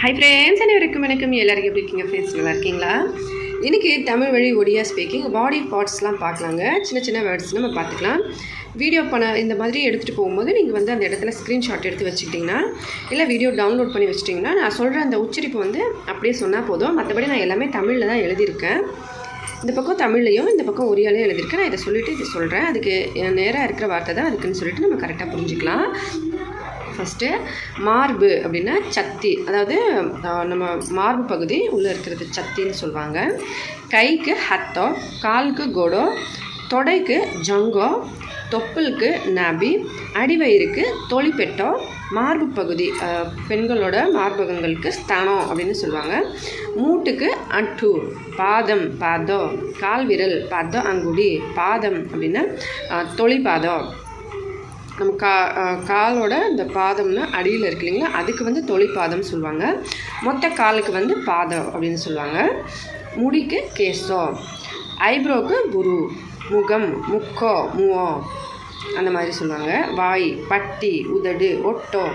Hi friends அனைவருக்கும் வணக்கம். எல்லாருக்கும் எப்படி இருக்கீங்க? ஃப்ரெண்ட்ஸ் நல்லா இருக்கீங்களா? இன்றைக்கி தமிழ் வழி ஒடியா ஸ்பீக்கிங் பாடி பார்ட்ஸ்லாம் பார்க்கலாங்க. சின்ன சின்ன வேர்ட்ஸ் நம்ம பார்த்துக்கலாம். வீடியோ பண்ண இந்த மாதிரி எடுத்துகிட்டு போகும்போது நீங்கள் வந்து அந்த இடத்துல ஸ்க்ரீன்ஷாட் எடுத்து வச்சுக்கிட்டிங்கன்னா இல்லை வீடியோ டவுன்லோட் பண்ணி வச்சிட்டிங்கன்னா நான் சொல்கிற அந்த உச்சரிப்பு வந்து அப்படியே சொன்னால் போதும். மற்றபடி நான் எல்லாமே தமிழில் தான் எழுதியிருக்கேன். இந்த பக்கம் தமிழ்லையும் இந்த பக்கம் ஒரியாலையும் எழுதியிருக்கேன். நான் இதை சொல்லிவிட்டு இதை சொல்கிறேன் அதுக்கு நேராக இருக்கிற வார்த்தை தான் அதுக்குன்னு சொல்லிட்டு நம்ம கரெக்டாக புரிஞ்சுக்கலாம். ஃபஸ்ட்டு மார்பு அப்படின்னா சத்தி அதாவது நம்ம மார்பு பகுதி உள்ளே இருக்கிறது சத்தின்னு சொல்லுவாங்க. கைக்கு ஹத்தோ காலுக்கு கோடோ தொடைக்கு ஜங்கோ தொப்புளுக்கு நபி அடிவயிருக்கு தொழிப்பெட்டோ மார்பு பகுதி பெண்களோட மார்பகங்களுக்கு ஸ்தானம் அப்படின்னு சொல்லுவாங்க. மூட்டுக்கு அட்டு பாதம் பாதோ கால் விரல் பாதோ அங்குடி பாதம் அப்படின்னா ஆஹ், தொலிபாதம் நம்ம கா காலோட இந்த பாதம்னா அடியில் இருக்கு இல்லைங்களா? அதுக்கு வந்து தொழிற்பாதம்னு சொல்லுவாங்க. மொத்த காலுக்கு வந்து பாதம் அப்படின்னு சொல்லுவாங்க. முடிக்கு கேசோ. ஐப்ரோக்கு புரு. முகம் முக்கோ முவோ. அந்த மாதிரி சொல்லுவாங்க. வாய் பட்டி உதடு ஒட்டோ.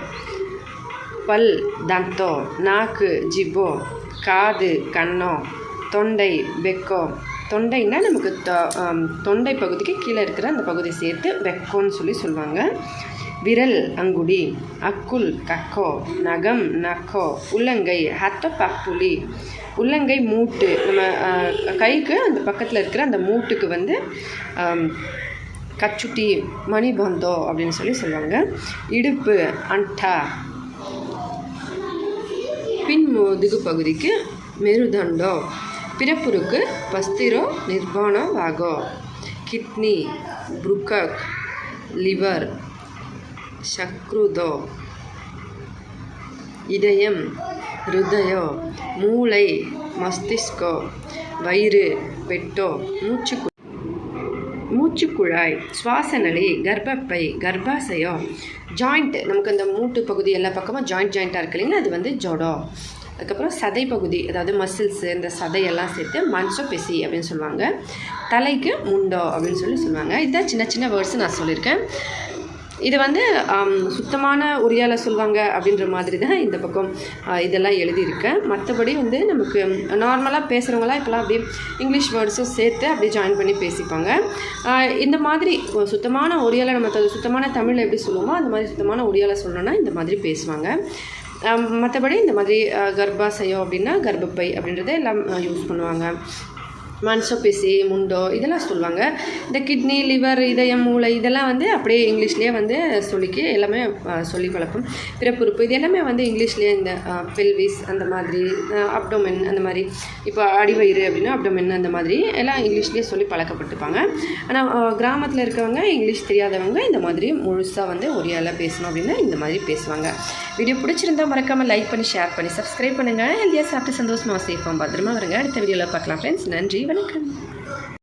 பல் தந்தோ. நாக்கு ஜிப்போ. காது கண்ணோ. தொண்டை பெக்கோ. தொண்டைன்னா நமக்கு தொ- தொண்டை பகுதிக்கு கீழே இருக்கிற அந்த பகுதியை சேர்த்து வெக்கோன்னு சொல்லி சொல்லுவாங்க. விரல் அங்குடி அக்குல் கக்கோ நகம் நக்கோ உள்ளங்கை ஹத்த பப்புலி உள்ளங்கை மூட்டு. நம்ம கைக்கு அந்த பக்கத்தில் இருக்கிற அந்த மூட்டுக்கு வந்து கச்சுட்டி மணிபந்தோ அப்படின்னு சொல்லி சொல்லுவாங்க. இடுப்பு அண்டா. பின் முதுகு பகுதிக்கு மெருதண்டோ. பிறப்புருக்கு பஸ்திரோ நிர்வாண வாகம் கிட்னி புருக்கக் லிவர் சக்ருதோ? இதயம் ஹிருதயோ? மூளை மஸ்திஷ்கோ? வயிறு பெட்டோ? மூச்சு மூச்சுக்குழாய்? சுவாசநலி கர்ப்பப்பை கர்ப்பாசயம் ஜாயிண்ட் நமக்கு அந்த மூட்டு பகுதி எல்லா பக்கமும் ஜாயிண்ட் ஜாயிண்ட்டாக இருக்கு இல்லைங்களா? அது வந்து ஜொடோ. அதுக்கப்புறம் சதை பகுதி அதாவது மசில்ஸு இந்த சதையெல்லாம் சேர்த்து மஞ்சோ பெசி அப்படின்னு சொல்லுவாங்க. தலைக்கு முண்டோ அப்படின்னு சொல்லி சொல்லுவாங்க. இதுதான் சின்ன சின்ன வேர்ட்ஸ் நான் சொல்லியிருக்கேன். இது வந்து சுத்தமான உரியால் சொல்லுவாங்க அப்படின்ற மாதிரி தான் இந்த பக்கம் இதெல்லாம் எழுதியிருக்கேன். மற்றபடி வந்து நமக்கு நார்மலாக பேசுகிறவங்களாம் இப்போலாம் அப்படியே இங்கிலீஷ் வேர்ட்ஸும் சேர்த்து அப்படியே ஜாயின் பண்ணி பேசிப்பாங்க. இந்த மாதிரி சுத்தமான ஒரியால நம்ம சுத்தமான தமிழில் எப்படி சொல்லுவோமோ அந்த மாதிரி சுத்தமான ஒரியால சொல்லணும்னா இந்த மாதிரி பேசுவாங்க. மற்றபடி இந்த மாதிரி கர்ப்பாசயம் அப்படின்னா கர்ப்பப்பை அப்படின்றத எல்லாம் யூஸ் பண்ணுவாங்க. மன்சோபிசி முண்டோ இதெல்லாம் சொல்லுவாங்க. இந்த கிட்னி லிவர் இதயம் மூளை இதெல்லாம் வந்து அப்படியே இங்கிலீஷ்லேயே வந்து சொல்லிக்கு எல்லாமே சொல்லி பழக்கம். பிறப்புறுப்பு இது எல்லாமே வந்து இங்கிலீஷ்லேயே இந்த பெல்விஸ் அந்த மாதிரி அப்டோமென் அந்த மாதிரி. இப்போ அடிவயிறு அப்படின்னா அப்டோமென் அந்த மாதிரி எல்லாம் இங்கிலீஷ்லேயே சொல்லி பழக்கப்பட்டுப்பாங்க. ஆனால் கிராமத்தில் இருக்கவங்க இங்கிலீஷ் தெரியாதவங்க இந்த மாதிரி முழுசாக வந்து ஒரியால பேசணும் அப்படின்னா இந்த மாதிரி பேசுவாங்க. வீடியோ பிடிச்சிருந்தா மறக்காமல் லைக் பண்ணி ஷேர் பண்ணி சப்ஸ்கிரைப் பண்ணுங்கள் ஹெல்த்தியாக சாப்பிட்டு சந்தோஷமாக சேஃபாக பத்திரமா வருங்க. அடுத்த வீடியோவில் பார்க்கலாம் ஃப்ரெண்ட்ஸ் நன்றி வணக்கம்.